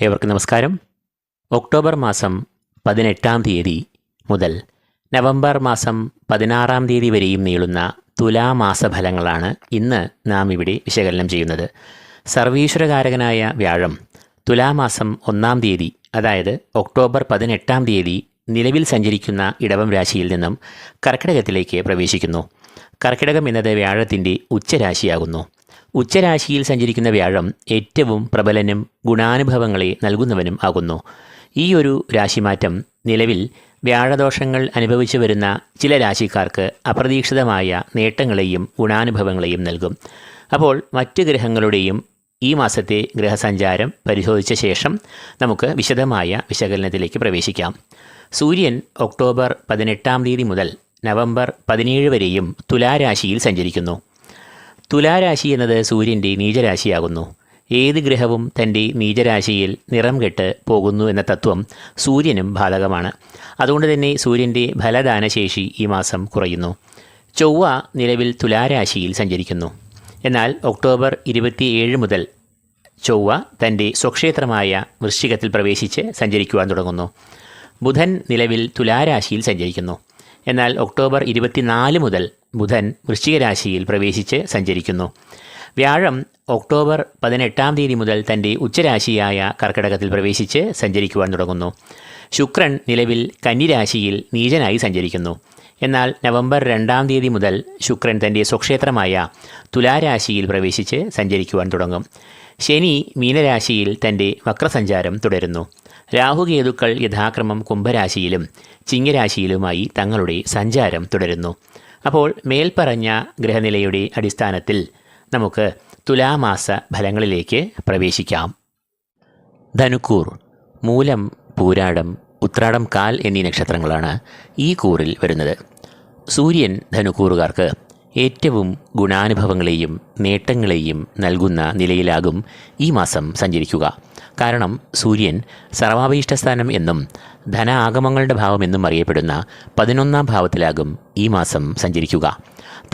ഏവർക്കും നമസ്കാരം. ഒക്ടോബർ മാസം പതിനെട്ടാം തീയതി മുതൽ നവംബർ മാസം പതിനാറാം തീയതി വരെയും നീളുന്ന തുലാമാസഫലങ്ങളാണ് ഇന്ന് നാം ഇവിടെ വിശകലനം ചെയ്യുന്നത്. സർവീശ്വരകാരകനായ വ്യാഴം തുലാമാസം ഒന്നാം തീയതി അതായത് ഒക്ടോബർ പതിനെട്ടാം തീയതി നിലവിൽ സഞ്ചരിക്കുന്ന ഇടവം രാശിയിൽ നിന്നും കർക്കിടകത്തിലേക്ക് പ്രവേശിക്കുന്നു. കർക്കിടകം എന്നത് വ്യാഴത്തിന്റെ ഉച്ചരാശിയാകുന്നു. ഉച്ചരാശിയിൽ സഞ്ചരിക്കുന്ന വ്യാഴം ഏറ്റവും പ്രബലനും ഗുണാനുഭവങ്ങളെ നൽകുന്നവനും ആകുന്നു. ഈ ഒരു രാശിമാറ്റം നിലവിൽ വ്യാഴദോഷങ്ങൾ അനുഭവിച്ചു വരുന്ന ചില രാശിക്കാർക്ക് അപ്രതീക്ഷിതമായ നേട്ടങ്ങളെയും ഗുണാനുഭവങ്ങളെയും നൽകും. അപ്പോൾ മറ്റ് ഗ്രഹങ്ങളുടെയും ഈ മാസത്തെ ഗ്രഹസഞ്ചാരം പരിശോധിച്ച ശേഷം നമുക്ക് വിശദമായ വിശകലനത്തിലേക്ക് പ്രവേശിക്കാം. സൂര്യൻ ഒക്ടോബർ പതിനെട്ടാം തീയതി മുതൽ നവംബർ പതിനേഴ് വരെയും തുലാരാശിയിൽ സഞ്ചരിക്കുന്നു. തുലാരാശി എന്നത് സൂര്യന്റെ നീചരാശിയാകുന്നു. ഏത് ഗ്രഹവും തന്റെ നീചരാശിയിൽ നിറം കെട്ട് പോകുന്നു എന്ന തത്വം സൂര്യനും ബാധകമാണ് അതുകൊണ്ട് തന്നെ സൂര്യന്റെ ഫലദാനശേഷി ഈ മാസം കുറയുന്നു. ചൊവ്വ നിലവിൽ തുലാരാശിയിൽ സഞ്ചരിക്കുന്നു. എന്നാൽ ഒക്ടോബർ ഇരുപത്തിയേഴ് മുതൽ ചൊവ്വ തന്റെ സ്വക്ഷേത്രമായ വൃശ്ചികത്തിൽ പ്രവേശിച്ച് സഞ്ചരിക്കുവാൻ തുടങ്ങുന്നു. ബുധൻ നിലവിൽ തുലാരാശിയിൽ സഞ്ചരിക്കുന്നു. എന്നാൽ ഒക്ടോബർ ഇരുപത്തിനാല് മുതൽ ബുധൻ വൃശ്ചികരാശിയിൽ പ്രവേശിച്ച് സഞ്ചരിക്കുന്നു. വ്യാഴം ഒക്ടോബർ പതിനെട്ടാം തീയതി മുതൽ തന്റെ ഉച്ചരാശിയായ കർക്കിടകത്തിൽ പ്രവേശിച്ച് സഞ്ചരിക്കുവാൻ തുടങ്ങുന്നു. ശുക്രൻ നിലവിൽ കന്നിരാശിയിൽ നീചനായി സഞ്ചരിക്കുന്നു. എന്നാൽ നവംബർ രണ്ടാം തീയതി മുതൽ ശുക്രൻ തന്റെ സ്വക്ഷേത്രമായ തുലാരാശിയിൽ പ്രവേശിച്ച് സഞ്ചരിക്കുവാൻ തുടങ്ങും. ശനി മീനരാശിയിൽ തന്റെ വക്രസഞ്ചാരം തുടരുന്നു. രാഹുകേതുക്കൾ യഥാക്രമം കുംഭരാശിയിലും ചിങ്ങരാശിയിലുമായി തങ്ങളുടെ സഞ്ചാരം തുടരുന്നു. അപ്പോൾ മേൽപ്പറഞ്ഞ ഗ്രഹനിലയുടെ അടിസ്ഥാനത്തിൽ നമുക്ക് തുലാമാസ ഫലങ്ങളിലേക്ക് പ്രവേശിക്കാം. ധനുക്കൂർ മൂലം പൂരാടം ഉത്രാടം കാൽ എന്നീ നക്ഷത്രങ്ങളാണ് ഈ കൂറിൽ വരുന്നത്. സൂര്യൻ ധനുക്കൂറുകാർക്ക് ഏറ്റവും ഗുണാനുഭവങ്ങളെയും നേട്ടങ്ങളെയും നൽകുന്ന നിലയിലാകും ഈ മാസം സഞ്ചരിക്കുക. കാരണം സൂര്യൻ സർവാഭീഷ്ടസ്ഥാനം എന്നും ധന ആഗമങ്ങളുടെ ഭാവമെന്നും അറിയപ്പെടുന്ന പതിനൊന്നാം ഭാവത്തിലാകും ഈ മാസം സഞ്ചരിക്കുക.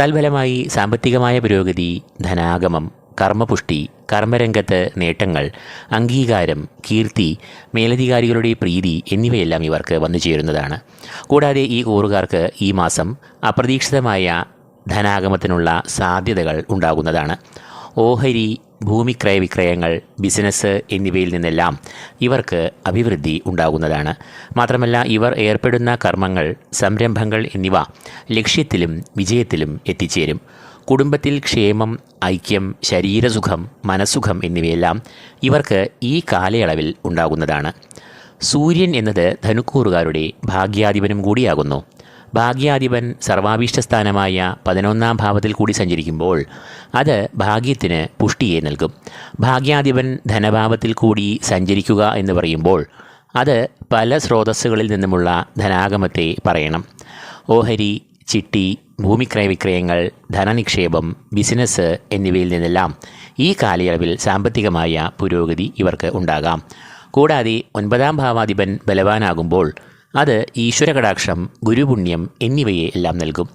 തൽഫലമായി സാമ്പത്തികമായ പുരോഗതി ധനാഗമം കർമ്മപുഷ്ടി കർമ്മരംഗത്ത് നേട്ടങ്ങൾ അംഗീകാരം കീർത്തി മേലധികാരികളുടെ പ്രീതി എന്നിവയെല്ലാം ഇവർക്ക് വന്നു ചേരുന്നതാണ് കൂടാതെ ഈ കൂറുകാർക്ക് ഈ മാസം അപ്രതീക്ഷിതമായ ധനാഗമത്തിനുള്ള സാധ്യതകൾ ഉണ്ടാകുന്നതാണ്. ഓഹരി ഭൂമിക്രയ വിക്രയങ്ങൾ ബിസിനസ് എന്നിവയിൽ നിന്നെല്ലാം ഇവർക്ക് അഭിവൃദ്ധി ഉണ്ടാകുന്നതാണ്. മാത്രമല്ല ഇവർ ഏർപ്പെടുന്ന കർമ്മങ്ങൾ സംരംഭങ്ങൾ എന്നിവ ലക്ഷ്യത്തിലും വിജയത്തിലും എത്തിച്ചേരും. കുടുംബത്തിൽ ക്ഷേമം ഐക്യം ശരീരസുഖം മനസ്സുഖം എന്നിവയെല്ലാം ഇവർക്ക് ഈ കാലയളവിൽ ഉണ്ടാകുന്നതാണ്. സൂര്യൻ എന്നത് ധനുക്കൂറുകാരുടെ ഭാഗ്യാധിപനും കൂടിയാകുന്നു. ഭാഗ്യാധിപൻ സർവാഭീഷ്ടസ്ഥാനമായ പതിനൊന്നാം ഭാവത്തിൽ കൂടി സഞ്ചരിക്കുമ്പോൾ അത് ഭാഗ്യത്തിന് പുഷ്ടിയെ നൽകും. ഭാഗ്യാധിപൻ ധനഭാവത്തിൽ കൂടി സഞ്ചരിക്കുക എന്ന് പറയുമ്പോൾ അത് പല സ്രോതസ്സുകളിൽ നിന്നുമുള്ള ധനാഗമത്തെ പറയണം. ഓഹരി ചിട്ടി ഭൂമിക്രയ വിക്രയങ്ങൾ ധനനിക്ഷേപം ബിസിനസ് എന്നിവയിൽ നിന്നെല്ലാം ഈ കാലയളവിൽ സാമ്പത്തികമായ പുരോഗതി ഇവർക്ക് ഉണ്ടാകാം. കൂടാതെ ഒൻപതാം ഭാവാധിപൻ ബലവാനാകുമ്പോൾ അത് ഈശ്വരകടാക്ഷം ഗുരുപുണ്യം എന്നിവയെ എല്ലാം നൽകും.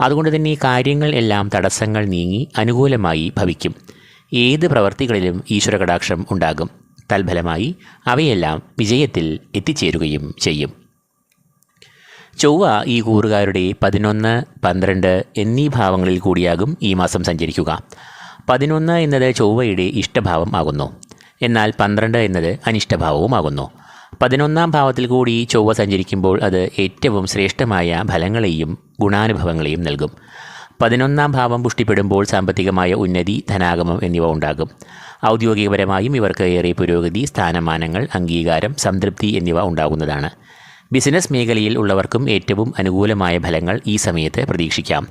അതുകൊണ്ട് തന്നെ കാര്യങ്ങൾ എല്ലാം തടസ്സങ്ങൾ നീങ്ങി അനുകൂലമായി ഭവിക്കും. ഏത് പ്രവർത്തികളിലും ഈശ്വരകടാക്ഷം ഉണ്ടാകും. തൽഫലമായി അവയെല്ലാം വിജയത്തിൽ എത്തിച്ചേരുകയും ചെയ്യും. ചൊവ്വ ഈ കൂറുകാരുടെ പതിനൊന്ന് പന്ത്രണ്ട് എന്നീ ഭാവങ്ങളിൽ കൂടിയാകും ഈ മാസം സഞ്ചരിക്കുക. പതിനൊന്ന് എന്നത് ചൊവ്വയുടെ ഇഷ്ടഭാവം ആകുന്നു. എന്നാൽ പന്ത്രണ്ട് എന്നത് അനിഷ്ടഭാവവുമാകുന്നു പതിനൊന്നാം ഭാവത്തിൽ കൂടി ചൊവ്വ സഞ്ചരിക്കുമ്പോൾ അത് ഏറ്റവും ശ്രേഷ്ഠമായ ഫലങ്ങളെയും ഗുണാനുഭവങ്ങളെയും നൽകും. പതിനൊന്നാം ഭാവം പുഷ്ടിപ്പെടുമ്പോൾ സാമ്പത്തികമായ ഉന്നതി ധനാഗമം എന്നിവ ഉണ്ടാകും. ഔദ്യോഗികപരമായും ഇവർക്ക് ഏറെ പുരോഗതി സ്ഥാനമാനങ്ങൾ അംഗീകാരം സംതൃപ്തി എന്നിവ ഉണ്ടാകുന്നതാണ്. ബിസിനസ് മേഖലയിൽ ഉള്ളവർക്കും ഏറ്റവും അനുകൂലമായ ഫലങ്ങൾ ഈ സമയത്ത് പ്രതീക്ഷിക്കാം.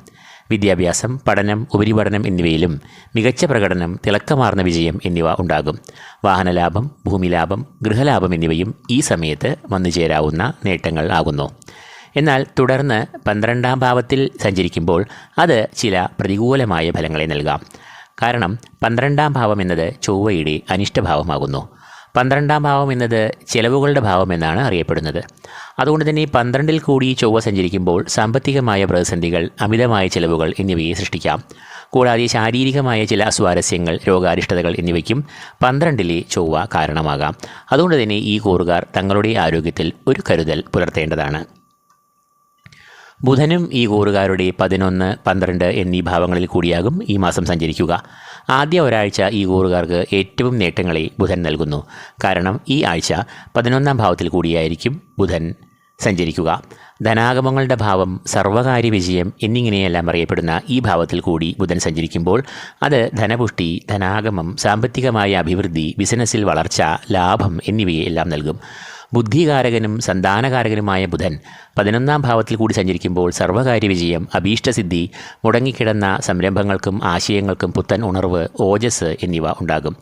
വിദ്യാഭ്യാസം പഠനം ഉപരിപഠനം എന്നിവയിലും മികച്ച പ്രകടനം തിളക്കമാർന്ന വിജയം എന്നിവ ഉണ്ടാകും. വാഹനലാഭം ഭൂമിലാഭം ഗൃഹലാഭം എന്നിവയും ഈ സമയത്ത് വന്നു ചേരാവുന്ന നേട്ടങ്ങൾ ആകുന്നു. എന്നാൽ തുടർന്ന് പന്ത്രണ്ടാം ഭാവത്തിൽ സഞ്ചരിക്കുമ്പോൾ അത് ചില പ്രതികൂലമായ ഫലങ്ങളെ നൽകാം. കാരണം പന്ത്രണ്ടാം ഭാവം എന്നത് ചൊവ്വയുടെ അനിഷ്ടഭാവമാകുന്നു. പന്ത്രണ്ടാം ഭാവം എന്നത് ചെലവുകളുടെ ഭാവം എന്നാണ് അറിയപ്പെടുന്നത്. അതുകൊണ്ട് തന്നെ പന്ത്രണ്ടിൽ കൂടി ചൊവ്വ സഞ്ചരിക്കുമ്പോൾ സാമ്പത്തികമായ പ്രതിസന്ധികൾ അമിതമായ ചെലവുകൾ എന്നിവയെ സൃഷ്ടിക്കാം. കൂടാതെ ശാരീരികമായ ചില അസ്വാരസ്യങ്ങൾ രോഗാരിഷ്ടതകൾ എന്നിവയ്ക്കും പന്ത്രണ്ടിലെ ചൊവ്വ കാരണമാകാം. അതുകൊണ്ട് തന്നെ ഈ കൂറുകാർ തങ്ങളുടെ ആരോഗ്യത്തിൽ ഒരു കരുതൽ പുലർത്തേണ്ടതാണ്. ബുധനും ഈ കൂറുകാരുടെ പതിനൊന്ന് പന്ത്രണ്ട് എന്നീ ഭാവങ്ങളിൽ കൂടിയാകും ഈ മാസം സഞ്ചരിക്കുക. ആദ്യ ഒരാഴ്ച ഈ കൂറുകാർക്ക് ഏറ്റവും നേട്ടങ്ങളെ ബുധൻ നൽകുന്നു. കാരണം ഈ ആഴ്ച പതിനൊന്നാം ഭാവത്തിൽ കൂടിയായിരിക്കും ബുധൻ സഞ്ചരിക്കുക. ധനാഗമങ്ങളുടെ ഭാവം സർവകാര്യ വിജയം എന്നിങ്ങനെയെല്ലാം അറിയപ്പെടുന്ന ഈ ഭാവത്തിൽ കൂടി ബുധൻ സഞ്ചരിക്കുമ്പോൾ അത് ധനപുഷ്ടി ധനാഗമം സാമ്പത്തികമായ അഭിവൃദ്ധി ബിസിനസ്സിൽ വളർച്ച ലാഭം എന്നിവയെ എല്ലാം നൽകും. ബുദ്ധികാരകനും സന്താനകാരകനുമായ ബുധൻ പതിനൊന്നാം ഭാവത്തിൽ കൂടി സഞ്ചരിക്കുമ്പോൾ സർവകാര്യ വിജയം അഭീഷ്ടസിദ്ധി മുടങ്ങിക്കിടന്ന സംരംഭങ്ങൾക്കും ആശയങ്ങൾക്കും പുത്തൻ ഉണർവ് ഓജസ് എന്നിവ ഉണ്ടാകും.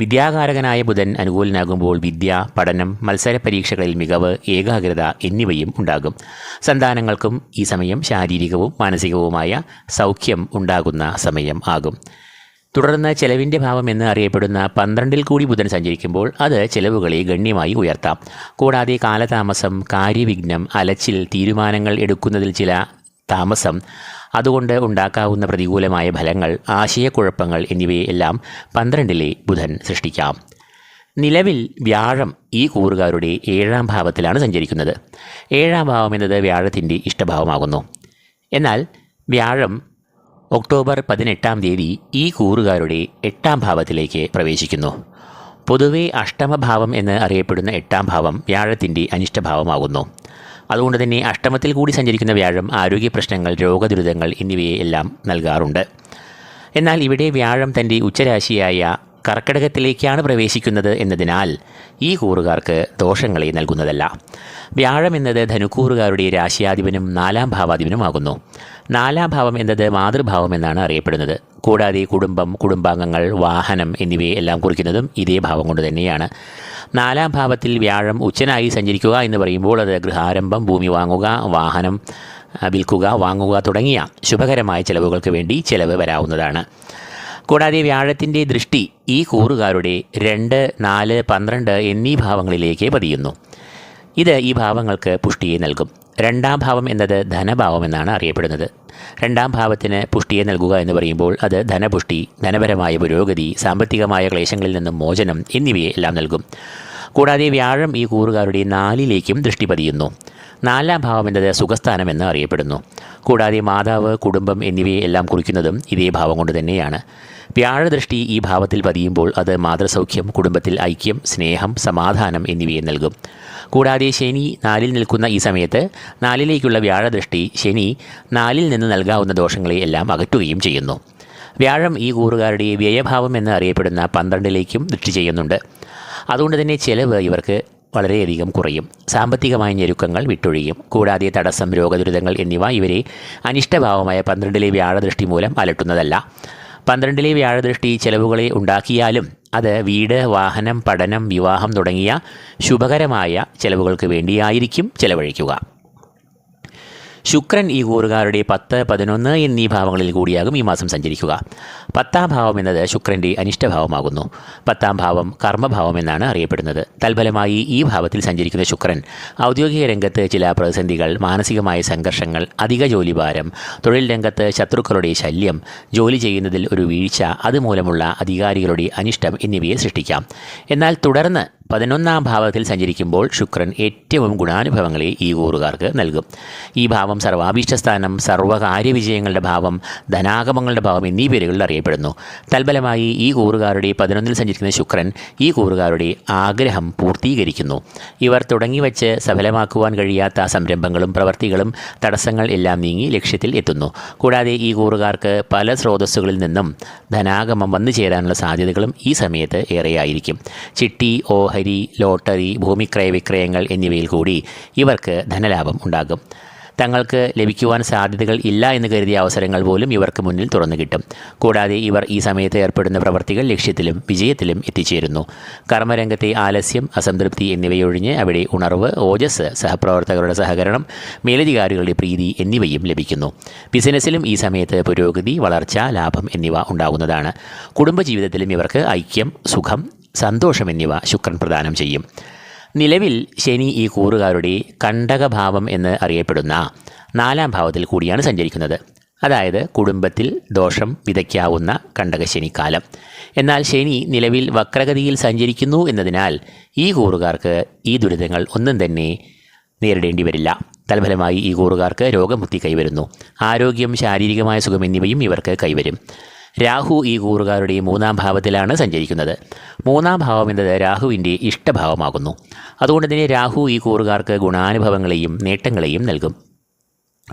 വിദ്യാകാരകനായ ബുധൻ അനുകൂലനാകുമ്പോൾ വിദ്യ പഠനം മത്സര പരീക്ഷകളിൽ മികവ് ഏകാഗ്രത എന്നിവയും ഉണ്ടാകും. സന്താനങ്ങൾക്കും ഈ സമയം ശാരീരികവും മാനസികവുമായ സൗഖ്യം ഉണ്ടാകുന്ന സമയം ആകും. തുടർന്ന് ചെലവിന്റെ ഭാവം എന്ന് അറിയപ്പെടുന്ന പന്ത്രണ്ടിൽ കൂടി ബുധൻ സഞ്ചരിക്കുമ്പോൾ അത് ചെലവുകളെ ഗണ്യമായി ഉയർത്താം. കൂടാതെ കാലതാമസം കാര്യവിഘ്നം അലച്ചിൽ തീരുമാനങ്ങൾ എടുക്കുന്നതിൽ ചില താമസം അതുകൊണ്ട് ഉണ്ടാക്കാവുന്ന പ്രതികൂലമായ ഫലങ്ങൾ ആശയക്കുഴപ്പങ്ങൾ എന്നിവയെല്ലാം പന്ത്രണ്ടിലെ ബുധൻ സൃഷ്ടിക്കാം. നിലവിൽ വ്യാഴം ഈ കൂറുകാരുടെ ഏഴാം ഭാവത്തിലാണ് സഞ്ചരിക്കുന്നത്. ഏഴാം ഭാവം എന്നത് വ്യാഴത്തിന്റെ ഇഷ്ടഭാവമാകുന്നു. എന്നാൽ വ്യാഴം ഒക്ടോബർ പതിനെട്ടാം തീയതി ഈ കൂറുകാരുടെ എട്ടാം ഭാവത്തിലേക്ക് പ്രവേശിക്കുന്നു. പൊതുവെ അഷ്ടമഭാവം എന്ന് അറിയപ്പെടുന്ന എട്ടാം ഭാവം വ്യാഴത്തിന്റെ അനിഷ്ടഭാവമാകുന്നു. അതുകൊണ്ട് തന്നെ അഷ്ടമത്തിൽ കൂടി സഞ്ചരിക്കുന്ന വ്യാഴം ആരോഗ്യ പ്രശ്നങ്ങൾ രോഗദുരിതങ്ങൾ എന്നിവയെ എല്ലാം നൽകാറുണ്ട്. എന്നാൽ ഇവിടെ വ്യാഴം തന്റെ ഉച്ചരാശിയായ കർക്കിടകത്തിലേക്കാണ് പ്രവേശിക്കുന്നത് എന്നതിനാൽ ഈ കൂറുകാർക്ക് ദോഷങ്ങളെ നൽകുന്നതല്ല. വ്യാഴം എന്നത് ധനുക്കൂറുകാരുടെ രാശിയാധിപനും നാലാം ഭാവാധിപനുമാകുന്നു നാലാം ഭാവം എന്നത് മാതൃഭാവം എന്നാണ് അറിയപ്പെടുന്നത്. കൂടാതെ കുടുംബം കുടുംബാംഗങ്ങൾ വാഹനം എന്നിവയെ എല്ലാം കുറിക്കുന്നതും ഇതേ ഭാവം കൊണ്ട് തന്നെയാണ്. നാലാം ഭാവത്തിൽ വ്യാഴം ഉച്ചനായി സഞ്ചരിക്കുക എന്ന് പറയുമ്പോൾ അത് ഗൃഹാരംഭം ഭൂമി വാങ്ങുക വാഹനം വിൽക്കുക വാങ്ങുക തുടങ്ങിയ ശുഭകരമായ ചിലവുകൾക്ക് വേണ്ടി ചിലവ് വരാവുന്നതാണ്. കൂടാതെ വ്യാഴത്തിന്റെ ദൃഷ്ടി ഈ കൂറുകാരുടെ രണ്ട് നാല് പന്ത്രണ്ട് എന്നീ ഭാവങ്ങളിലേക്ക് പതിയുന്നു. ഇത് ഈ ഭാവങ്ങൾക്ക് പുഷ്ടിയെ നൽകും. രണ്ടാം ഭാവം എന്നത് ധനഭാവം എന്നാണ് അറിയപ്പെടുന്നത്. രണ്ടാം ഭാവത്തിന് പുഷ്ടിയെ നൽകുക എന്ന് പറയുമ്പോൾ അത് ധനപുഷ്ടി ധനപരമായ പുരോഗതി സാമ്പത്തികമായ ക്ലേശങ്ങളിൽ നിന്നും മോചനം എന്നിവയെ എല്ലാം നൽകും. കൂടാതെ വ്യാഴം ഈ കൂറുകാരുടെ നാലിലേക്കും ദൃഷ്ടി പതിയുന്നു. നാലാം ഭാവം എന്നത് സുഖസ്ഥാനം എന്ന് അറിയപ്പെടുന്നു. കൂടാതെ മാതാവ് കുടുംബം എന്നിവയെ എല്ലാം കുറിക്കുന്നതും ഇതേ ഭാവം കൊണ്ട് തന്നെയാണ്. വ്യാഴദൃഷ്ടി ഈ ഭാവത്തിൽ പതിയുമ്പോൾ അത് മാതൃസൗഖ്യം കുടുംബത്തിൽ ഐക്യം സ്നേഹം സമാധാനം എന്നിവയെ നൽകും. കൂടാതെ ശനി നാലിൽ നിൽക്കുന്ന ഈ സമയത്ത് നാലിലേക്കുള്ള വ്യാഴദൃഷ്ടി ശനി നാലിൽ നിന്ന് നൽകാവുന്ന ദോഷങ്ങളെ എല്ലാം അകറ്റുകയും ചെയ്യുന്നു. വ്യാഴം ഈ കൂറുകാരുടെ വ്യയഭാവം എന്ന് അറിയപ്പെടുന്ന പന്ത്രണ്ടിലേക്കും ദൃഷ്ടി ചെയ്യുന്നുണ്ട്. അതുകൊണ്ട് തന്നെ ചിലവ് ഇവർക്ക് വളരെയധികം കുറയും. സാമ്പത്തികമായ ഞെരുക്കങ്ങൾ വിട്ടൊഴിയും. കൂടാതെ തടസ്സം രോഗദുരിതങ്ങൾ എന്നിവ ഇവരെ അനിഷ്ടഭാവമായ പന്ത്രണ്ടിലെ വ്യാഴദൃഷ്ടി മൂലം അലട്ടുന്നതല്ല. പന്ത്രണ്ടിലെ വ്യാഴദൃഷ്ടി ചെലവുകളെ ഉണ്ടാക്കിയാലും അത് വീട് വാഹനം പഠനം വിവാഹം തുടങ്ങിയ ശുഭകരമായ ചെലവുകൾക്ക് വേണ്ടിയായിരിക്കും ചെലവഴിക്കുക. ശുക്രൻ ഈ കൂറുകാരുടെ പത്ത് പതിനൊന്ന് എന്നീ ഭാവങ്ങളിൽ കൂടിയാകും ഈ മാസം സഞ്ചരിക്കുക. പത്താം ഭാവം എന്നത് ശുക്രന്റെ അനിഷ്ടഭാവമാകുന്നു. പത്താം ഭാവം കർമ്മഭാവം എന്നാണ് അറിയപ്പെടുന്നത്. തൽഫലമായി ഈ ഭാവത്തിൽ സഞ്ചരിക്കുന്ന ശുക്രൻ ഔദ്യോഗിക രംഗത്ത് ചില പ്രതിസന്ധികൾ മാനസികമായ സംഘർഷങ്ങൾ അധിക ജോലിഭാരം തൊഴിൽ രംഗത്ത് ശത്രുക്കളുടെ ശല്യം ജോലി ചെയ്യുന്നതിൽ ഒരു വീഴ്ച അതുമൂലമുള്ള അധികാരികളുടെ അനിഷ്ടം എന്നിവയെ സൃഷ്ടിക്കാം. എന്നാൽ തുടർന്ന് പതിനൊന്നാം ഭാവത്തിൽ സഞ്ചരിക്കുമ്പോൾ ശുക്രൻ ഏറ്റവും ഗുണാനുഭവങ്ങളെ ഈ കൂറുകാർക്ക് നൽകും. ഈ ഭാവം സർവാഭീഷ്ടസ്ഥാനം സർവകാര്യവിജയങ്ങളുടെ ഭാവം ധനാഗമങ്ങളുടെ ഭാവം എന്നീ പേരുകളിൽ അറിയപ്പെടുന്നു. തൽഫലമായി ഈ കൂറുകാരുടെ പതിനൊന്നിൽ സഞ്ചരിക്കുന്ന ശുക്രൻ ഈ കൂറുകാരുടെ ആഗ്രഹം പൂർത്തീകരിക്കുന്നു. ഇവർ തുടങ്ങിവെച്ച് സഫലമാക്കുവാൻ കഴിയാത്ത സംരംഭങ്ങളും പ്രവർത്തികളും തടസ്സങ്ങൾ എല്ലാം നീങ്ങി ലക്ഷ്യത്തിൽ എത്തുന്നു. കൂടാതെ ഈ കൂറുകാർക്ക് പല സ്രോതസ്സുകളിൽ നിന്നും ധനാഗമം വന്നു ചേരാനുള്ള സാധ്യതകളും ഈ സമയത്ത് ഏറെയായിരിക്കും. ചിട്ടി ഓഹരി ലോട്ടറി ഭൂമിക്രയ വിക്രയങ്ങൾ എന്നിവയിൽ കൂടി ഇവർക്ക് ധനലാഭം ഉണ്ടാകും. തങ്ങൾക്ക് ലഭിക്കുവാൻ സാധ്യതകൾ ഇല്ല എന്ന് കരുതിയ അവസരങ്ങൾ പോലും ഇവർക്ക് മുന്നിൽ തുറന്നു കിട്ടും. കൂടാതെ ഇവർ ഈ സമയത്ത് ഏർപ്പെടുന്ന പ്രവർത്തികൾ ലക്ഷ്യത്തിലും വിജയത്തിലും എത്തിച്ചേരുന്നു. കർമ്മരംഗത്തെ ആലസ്യം അസംതൃപ്തി എന്നിവയൊഴിഞ്ഞ് അവിടെ ഉണർവ് ഓജസ് സഹപ്രവർത്തകരുടെ സഹകരണം മേലധികാരികളുടെ പ്രീതി എന്നിവയും ലഭിക്കുന്നു. ബിസിനസ്സിലും ഈ സമയത്ത് പുരോഗതി വളർച്ച ലാഭം എന്നിവ ഉണ്ടാകുന്നതാണ്. കുടുംബജീവിതത്തിലും ഇവർക്ക് ഐക്യം സുഖം സന്തോഷം എന്നിവ ശുക്രൻ പ്രദാനം ചെയ്യും. നിലവിൽ ശനി ഈ കൂറുകാരുടെ കണ്ടകഭാവം എന്ന് അറിയപ്പെടുന്ന നാലാം ഭാവത്തിൽ കൂടിയാണ് സഞ്ചരിക്കുന്നത്. അതായത് കുടുംബത്തിൽ ദോഷം വിതയ്ക്കാവുന്ന കണ്ടകശനിക്കാലം. എന്നാൽ ശനി നിലവിൽ വക്രഗതിയിൽ സഞ്ചരിക്കുന്നു എന്നതിനാൽ ഈ കൂറുകാർക്ക് ഈ ദുരിതങ്ങൾ ഒന്നും തന്നെ നേരിടേണ്ടി വരില്ല. തൽഫലമായി ഈ കൂറുകാർക്ക് രോഗമുക്തി കൈവരുന്നു. ആരോഗ്യം ശാരീരികമായ സുഖം എന്നിവയും ഇവർക്ക് കൈവരും. രാഹു ഈ കൂറുകാരുടെ മൂന്നാം ഭാവത്തിലാണ് സഞ്ചരിക്കുന്നത്. മൂന്നാം ഭാവം എന്നത് രാഹുവിന്റെ ഇഷ്ടഭാവമാകുന്നു. അതുകൊണ്ട് തന്നെ രാഹു ഈ കൂറുകാർക്ക് ഗുണാനുഭവങ്ങളെയും നേട്ടങ്ങളെയും നൽകും.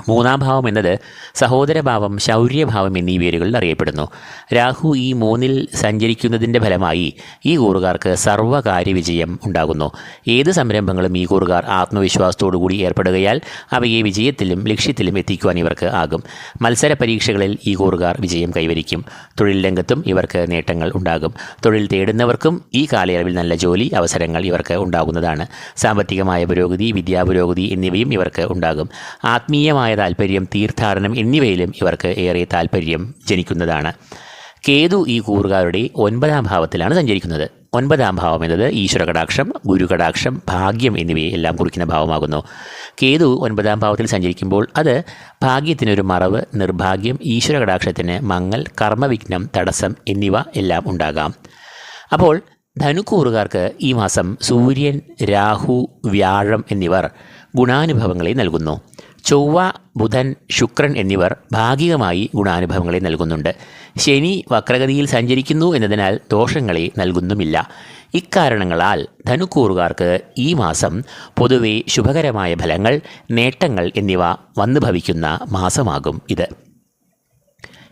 മൂന്നാം ഭാവം എന്നത് സഹോദരഭാവം ശൗര്യഭാവം എന്നീ പേരുകളിൽ അറിയപ്പെടുന്നു. രാഹു ഈ മൂന്നിൽ സഞ്ചരിക്കുന്നതിന്റെ ഫലമായി ഈ കൂറുകാർക്ക് സർവകാര്യവിജയം ഉണ്ടാകുന്നു. ഏത് സംരംഭങ്ങളും ഈ കൂറുകാർ ആത്മവിശ്വാസത്തോടുകൂടി ഏർപ്പെടുകയാൽ അവയെ വിജയത്തിലും ലക്ഷ്യത്തിലും എത്തിക്കുവാൻ ഇവർക്ക് ആകും. മത്സര പരീക്ഷകളിൽ ഈ കൂറുകാർ വിജയം കൈവരിക്കും. തൊഴിൽ രംഗത്തും ഇവർക്ക് നേട്ടങ്ങൾ ഉണ്ടാകും. തൊഴിൽ തേടുന്നവർക്കും ഈ കാലയളവിൽ നല്ല ജോലി അവസരങ്ങൾ ഇവർക്ക് ഉണ്ടാകുന്നതാണ്. സാമ്പത്തികമായ പുരോഗതി വിദ്യാപുരോഗതി എന്നിവയും ഇവർക്ക് ഉണ്ടാകും. ആത്മീയമായ താല്പര്യം തീർത്ഥാടനം എന്നിവയിലും ഇവർക്ക് ഏറെ താല്പര്യം ജനിക്കുന്നതാണ്. കേതു ഈ കൂറുകാരുടെ ഒൻപതാം ഭാവത്തിലാണ് സഞ്ചരിക്കുന്നത്. ഒൻപതാം ഭാവം എന്നത് ഈശ്വര കടാക്ഷം ഗുരു കടാക്ഷം ഭാഗ്യം എന്നിവയെ എല്ലാം കുറിക്കുന്ന ഭാവമാകുന്നു. കേതു ഒൻപതാം ഭാവത്തിൽ സഞ്ചരിക്കുമ്പോൾ അത് ഭാഗ്യത്തിനൊരു മറവ് നിർഭാഗ്യം ഈശ്വര കടാക്ഷത്തിന് മങ്ങൽ കർമ്മവിഘ്നം തടസ്സം എന്നിവ എല്ലാം ഉണ്ടാകാം. അപ്പോൾ ധനുക്കൂറുകാർക്ക് ഈ മാസം സൂര്യൻ രാഹു വ്യാഴം എന്നിവർ ഗുണാനുഭവങ്ങളെ നൽകുന്നു. ചൊവ്വ ബുധൻ ശുക്രൻ എന്നിവർ ഭാഗികമായി ഗുണാനുഭവങ്ങളെ നൽകുന്നുണ്ട്. ശനി വക്രഗതിയിൽ സഞ്ചരിക്കുന്നു എന്നതിനാൽ ദോഷങ്ങളെ നൽകുന്നുമില്ല. ഇക്കാരണങ്ങളാൽ ധനുക്കൂറുകാർക്ക് ഈ മാസം പൊതുവെ ശുഭകരമായ ഫലങ്ങൾ നേട്ടങ്ങൾ എന്നിവ വന്നു ഭവിക്കുന്ന മാസമാകും ഇത്.